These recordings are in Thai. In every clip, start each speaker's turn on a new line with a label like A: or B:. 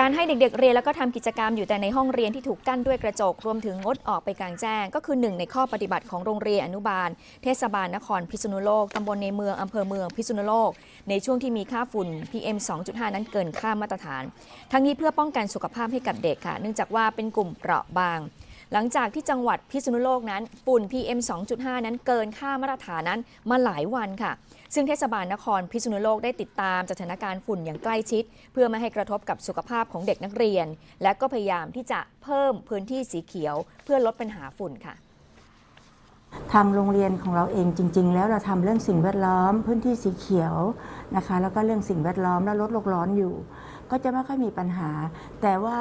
A: การให้เด็กๆเรียนแล้วก็ทำกิจกรรมอยู่แต่ในห้องเรียนที่ถูกกั้นด้วยกระจกรวมถึงงดออกไปกลางแจ้ง ก็คือหนึ่งในข้อปฏิบัติของโรงเรียนอนุบาล เทศบาลนครพิษณุโลกตำบลในเมืองอำเภอเมืองพิษณุโลก ในช่วงที่มีค่าฝุ่น PM 2.5 นั้นเกินค่ามาตรฐาน ทั้งนี้เพื่อป้องกันสุขภาพให้กับเด็กค่ะ เนื่องจากว่าเป็นกลุ่มเปราะบาง หลังจากที่จังหวัดพิษณุโลกนั้นฝุ่น PM 2.5 นั้นเกินค่ามาตรฐานนั้นมาหลายวันค่ะ ซึ่งเทศบาลนครพิษณุโลกได้ติดตามสถานการณ์ฝุ่นอย่างใกล้ชิด เพื่อไม่ให้กระทบกับสุขภาพของเด็กนักเรียน และก็พยายามที่จะเพิ่มพื้นที่สีเขียว เพื่อลดปัญหาฝุ่นค่ะ
B: ทางโรงเรียนของเราเองจริง ๆ แล้วเราทำเรื่องสิ่งแวดล้อม พื้นที่สีเขียวนะคะ แล้วก็เรื่องสิ่งแวดล้อมและลดโลกร้อนอยู่ ก็จะไม่ค่อยมีปัญหา แต่ว่า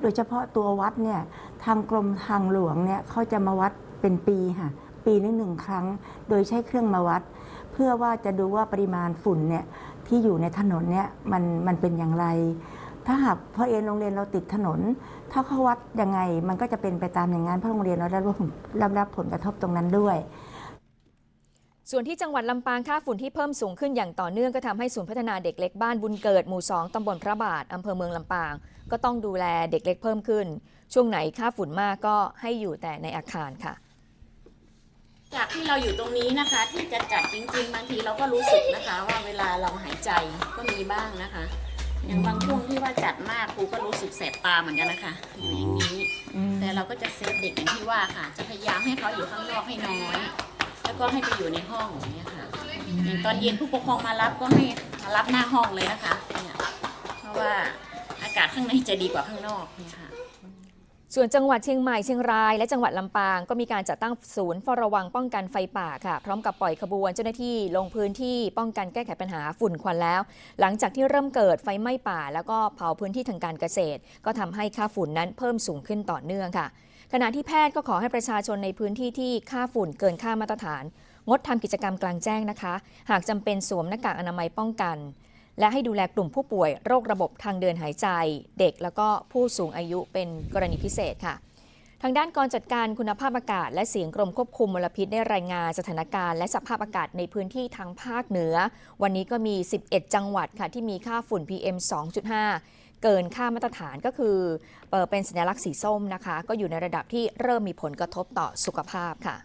B: โดยเฉพาะตัววัดเนี่ยทางกรมทางหลวงเนี่ยเขาจะมาวัดเป็นปีค่ะปีนึงหนึ่งครั้ง โดยใช้เครื่องมาวัด เพื่อว่าจะดูว่าปริมาณฝุ่นเนี่ยที่อยู่ในถนนเนี่ยมันมันเป็นอย่างไร ถ้าหากพอเอ็นโรงเรียนเราติดถนน ถ้าเขาวัดยังไงมันก็จะเป็นไปตามอย่างนั้นเพราะโรงเรียนเราได้รับผลรับรับผลกระทบตรงนั้นด้วย
A: ส่วนที่จังหวัดลำปางค่าฝุ่นที่เพิ่มสูงขึ้นอย่างต่อเนื่องก็ทำให้ศูนย์พัฒนาเด็กเล็กบ้านบุญเกิดหมู่ 2ตำบลพระบาทอำเภอเมืองลำปาง ก็ต้องดูแลเด็กเล็กเพิ่มขึ้น ช่วงไหนค่าฝุ่นมากก็ให้อยู่แต่ในอาคารค่ะ
C: จากที่เราอยู่ตรงนี้นะคะที่จะจัดจริงๆ บางทีเราก็รู้สึกนะคะ ว่าเวลาเราหายใจก็มีบ้างนะคะ อย่างบางช่วงที่ว่าจัดมากครูก็รู้สึกแสบตาเหมือนกันนะคะอย่างนี้ แต่เราก็จะเซฟเด็กอย่างที่ว่าค่ะ จะพยายามให้เขาอยู่ข้างนอกให้น้อยแล้ว ก็ให้ไปอยู่ในห้องอย่างเงี้ยค่ะอย่างตอนเย็นผู้ปกครองมารับก็ให้มารับหน้าห้องเลยนะคะเนี่ยเพราะว่าอากาศข้างในจะดีกว่าข้างนอกเนี่ยค่ะ
A: ส่วนจังหวัดเชียงใหม่เชียงราย และจังหวัดลำปางก็มีการจัดตั้งศูนย์เฝ้าระวังป้องกันไฟป่าค่ะ พร้อมกับปล่อยขบวนเจ้าหน้าที่ลงพื้นที่ป้องกันแก้ไขปัญหาฝุ่นควันแล้ว หลังจากที่เริ่มเกิดไฟไหม้ป่า แล้วก็เผาพื้นที่ทางการเกษตร ก็ทำให้ค่าฝุ่นนั้นเพิ่มสูงขึ้นต่อเนื่องค่ะ ขณะที่แพทย์ก็ขอให้ประชาชนในพื้นที่ที่ค่าฝุ่นเกินค่ามาตรฐาน งดทำกิจกรรมกลางแจ้งนะคะ หากจำเป็นสวมหน้ากากอนามัยป้องกัน และให้ดูแลกลุ่มผู้ป่วยโรคระบบทางเดินหายใจ เด็กแล้วก็ผู้สูงอายุเป็นกรณีพิเศษค่ะทางด้านกองจัดการคุณภาพอากาศ และเสียงกรมควบคุมมลพิษได้รายงานสถานการณ์และสภาพอากาศในพื้นที่ทางภาคเหนือ วันนี้ก็มี 11 จังหวัดค่ะที่มีค่าฝุ่น PM 2.5 เกินค่ามาตรฐานก็คือเอ่อเป็นสัญลักษณ์สีส้มนะคะ ก็อยู่ในระดับที่เริ่มมีผลกระทบต่อสุขภาพค่ะ